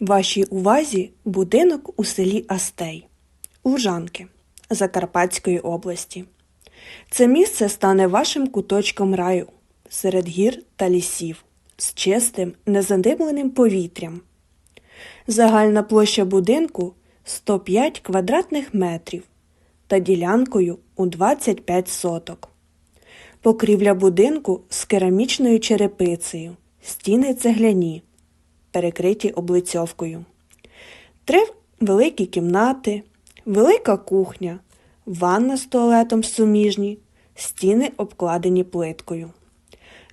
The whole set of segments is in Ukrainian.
Вашій увазі будинок у селі Астей, Лужанки Закарпатської області. Це місце стане вашим куточком раю серед гір та лісів з чистим, незадимленим повітрям. Загальна площа будинку 105 квадратних метрів та ділянкою у 25 соток. Покрівля будинку з керамічною черепицею, стіни цегляні, перекриті облицьовкою. Три великі кімнати, велика кухня, ванна з туалетом суміжні, стіни обкладені плиткою.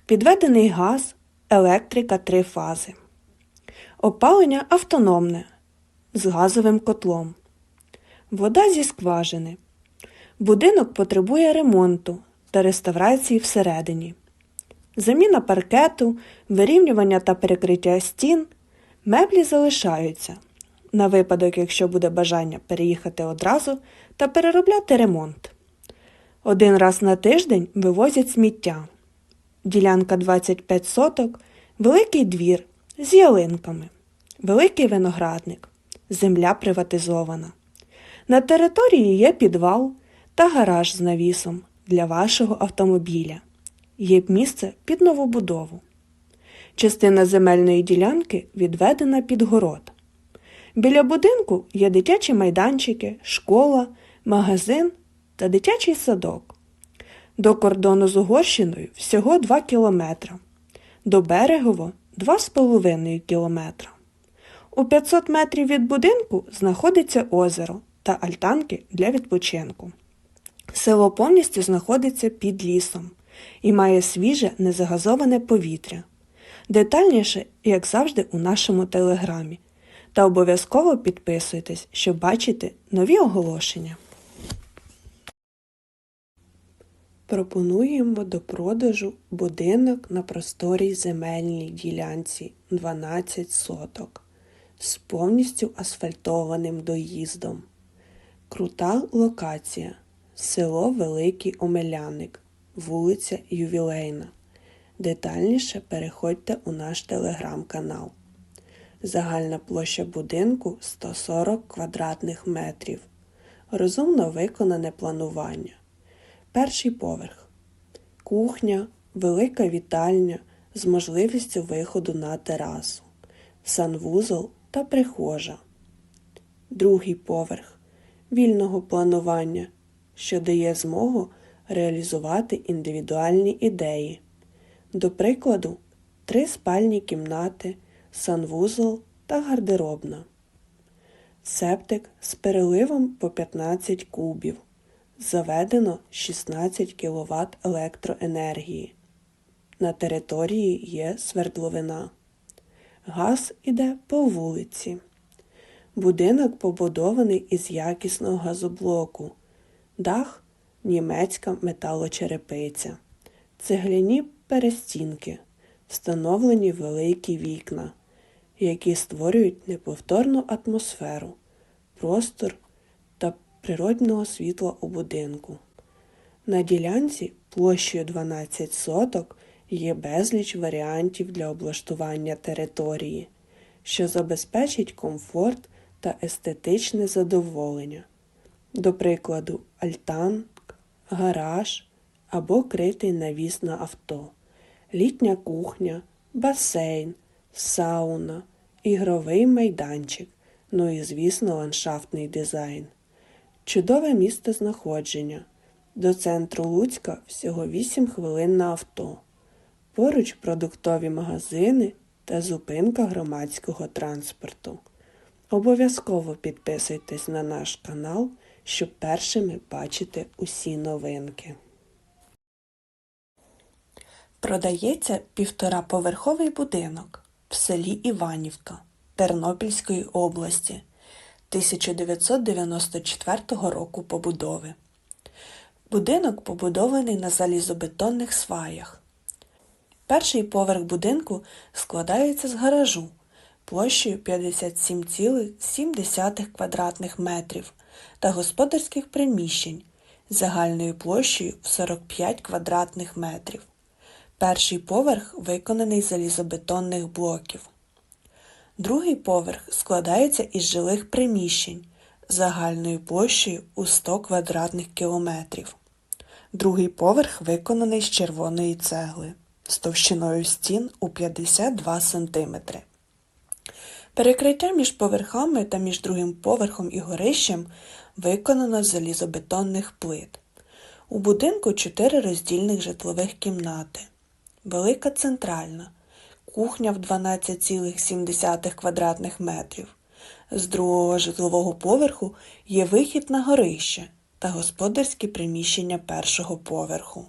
Підведений газ, електрика три фази. Опалення автономне з газовим котлом. Вода зі скважини. Будинок потребує ремонту та реставрації всередині. Заміна паркету, вирівнювання та перекриття стін, меблі залишаються на випадок, якщо буде бажання переїхати одразу та переробляти ремонт. Один раз на тиждень вивозять сміття. Ділянка 25 соток, великий двір з ялинками, великий виноградник, земля приватизована. На території є підвал та гараж з навісом для вашого автомобіля. Є місце під новобудову. Частина земельної ділянки відведена під город. Біля будинку є дитячі майданчики, школа, магазин та дитячий садок. До кордону з Угорщиною всього 2 кілометра, до Берегово 2,5 кілометра. У 500 метрів від будинку знаходиться озеро та альтанки для відпочинку. Село повністю знаходиться під лісом і має свіже незагазоване повітря. Детальніше, як завжди, у нашому телеграмі. Та обов'язково підписуйтесь, щоб бачити нові оголошення. Пропонуємо до продажу будинок на просторій земельній ділянці 12 соток з повністю асфальтованим доїздом. Крута локація. Село Великий Омеляник, вулиця Ювілейна. Детальніше переходьте у наш телеграм-канал. Загальна площа будинку 140 квадратних метрів. Розумно виконане планування. Перший поверх. Кухня, велика вітальня з можливістю виходу на терасу, санвузол та прихожа. Другий поверх вільного планування, що дає змогу реалізувати індивідуальні ідеї. До прикладу, три спальні кімнати, санвузол та гардеробна. Септик з переливом по 15 кубів. Заведено 16 кВт електроенергії. На території є свердловина. Газ іде по вулиці. Будинок побудований із якісного газоблоку. Дах німецька металочерепиця. Цегляні перестінки. Встановлені великі вікна, які створюють неповторну атмосферу, простор та природного світла у будинку. На ділянці площею 12 соток є безліч варіантів для облаштування території, що забезпечить комфорт та естетичне задоволення. До прикладу, альтанк, гараж або критий навіс на авто, літня кухня, басейн, сауна, ігровий майданчик, ну і, звісно, ландшафтний дизайн. Чудове місце знаходження. До центру Луцька всього 8 хвилин на авто. Поруч продуктові магазини та зупинка громадського транспорту. Обов'язково підписуйтесь на наш канал, щоб першими бачити усі новинки. Продається півтораповерховий будинок в селі Іванівка Тернопільської області 1994 року побудови. Будинок побудований на залізобетонних сваях. Перший поверх будинку складається з гаражу площею 57,7 квадратних метрів та господарських приміщень загальною площею в 45 квадратних метрів. Перший поверх виконаний з залізобетонних блоків. Другий поверх складається із жилих приміщень загальною площею у 100 квадратних кілометрів. Другий поверх виконаний з червоної цегли з товщиною стін у 52 см. Перекриття між поверхами та між другим поверхом і горищем виконано з залізобетонних плит. У будинку чотири роздільних житлових кімнати. Велика центральна, кухня в 12,7 квадратних метрів. З другого житлового поверху є вихід на горище та господарські приміщення першого поверху.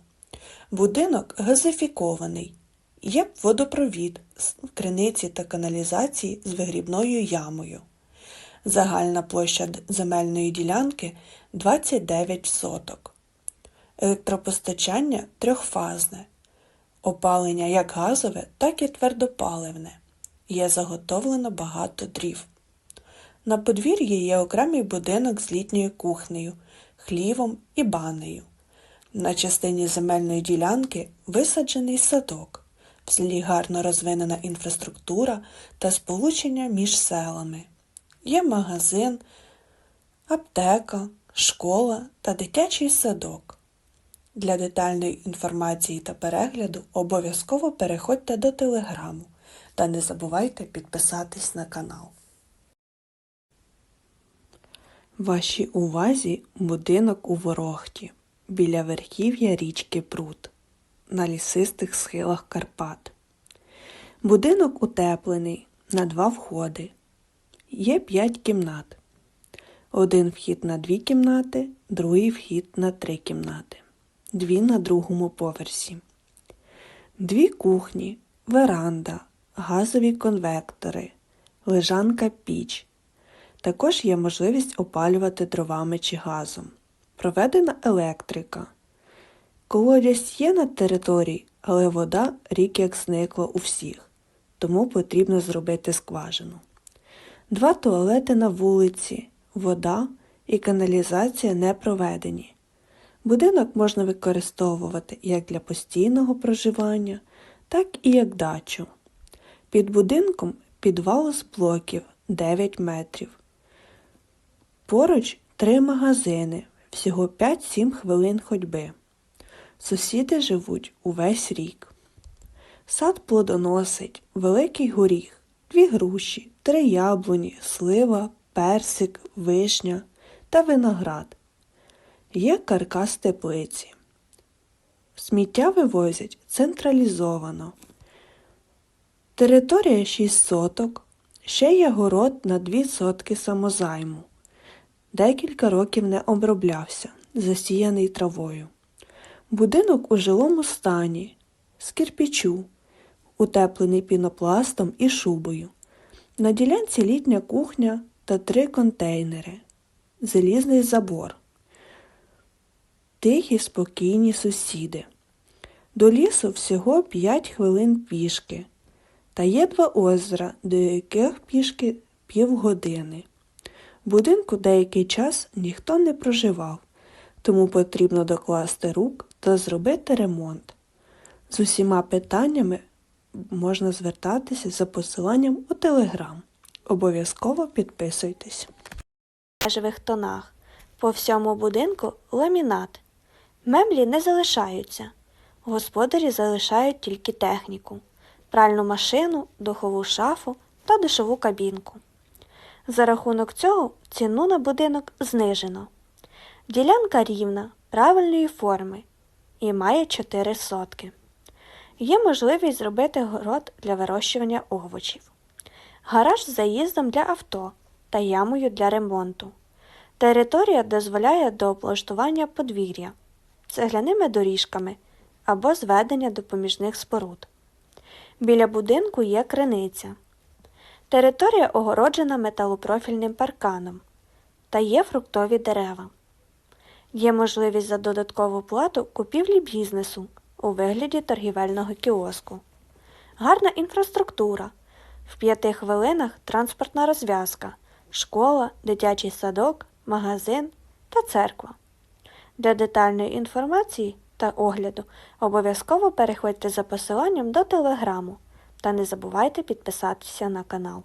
Будинок газифікований. Є водопровід, с- криниці та каналізації з вигрібною ямою. Загальна площа земельної ділянки 29 соток. Електропостачання трьохфазне. Опалення як газове, так і твердопаливне. Є заготовлено багато дрів. На подвір'ї є окремий будинок з літньою кухнею, хлівом і банею. На частині земельної ділянки висаджений садок. В селі гарно розвинена інфраструктура та сполучення між селами. Є магазин, аптека, школа та дитячий садок. Для детальної інформації та перегляду обов'язково переходьте до телеграму та не забувайте підписатись на канал. Вашій увазі будинок у Ворохті біля верхів'я річки Прут на лісистих схилах Карпат. Будинок утеплений на два входи. Є п'ять кімнат. Один вхід на дві кімнати, другий вхід на три кімнати. Дві на другому поверсі. Дві кухні, веранда, газові конвектори, лежанка піч. Також є можливість опалювати дровами чи газом. Проведена електрика. Колодязь є на території, але вода рік як зникла у всіх, тому потрібно зробити скважину. Два туалети на вулиці, вода і каналізація не проведені. Будинок можна використовувати як для постійного проживання, так і як дачу. Під будинком підвал з блоків 9 метрів. Поруч три магазини, всього 5-7 хвилин ходьби. Сусіди живуть увесь рік. Сад плодоносить, великий горіх, дві груші, три яблуні, слива, персик, вишня та виноград. Є каркас теплиці. Сміття вивозять централізовано. Територія 6 соток, ще є город на 2 сотки самозайму. Декілька років не оброблявся, засіяний травою. Будинок у жилому стані, з кирпічу, утеплений пінопластом і шубою. На ділянці літня кухня та три контейнери, залізний забор. Тихі, спокійні сусіди. До лісу всього 5 хвилин пішки, та є два озера, до яких пішки півгодини. В будинку деякий час ніхто не проживав, тому потрібно докласти рук та зробити ремонт. З усіма питаннями можна звертатися за посиланням у Телеграм. Обов'язково підписуйтесь. бежевих тонах. По всьому будинку ламінат. Меблі не залишаються. Господарі залишають тільки техніку, пральну машину, духову шафу та душову кабінку. За рахунок цього ціну на будинок знижено. Ділянка рівна, правильної форми і має 4 сотки. Є можливість зробити город для вирощування овочів, гараж з заїздом для авто та ямою для ремонту. Територія дозволяє до облаштування подвір'я, цегляними доріжками або зведення допоміжних споруд. Біля будинку є криниця. Територія огороджена металопрофільним парканом та є фруктові дерева. Є можливість за додаткову плату купівлі бізнесу у вигляді торгівельного кіоску. Гарна інфраструктура. В п'яти хвилинах транспортна розв'язка, школа, дитячий садок, магазин та церква. Для детальної інформації та огляду обов'язково переходьте за посиланням до телеграму та не забувайте підписатися на канал.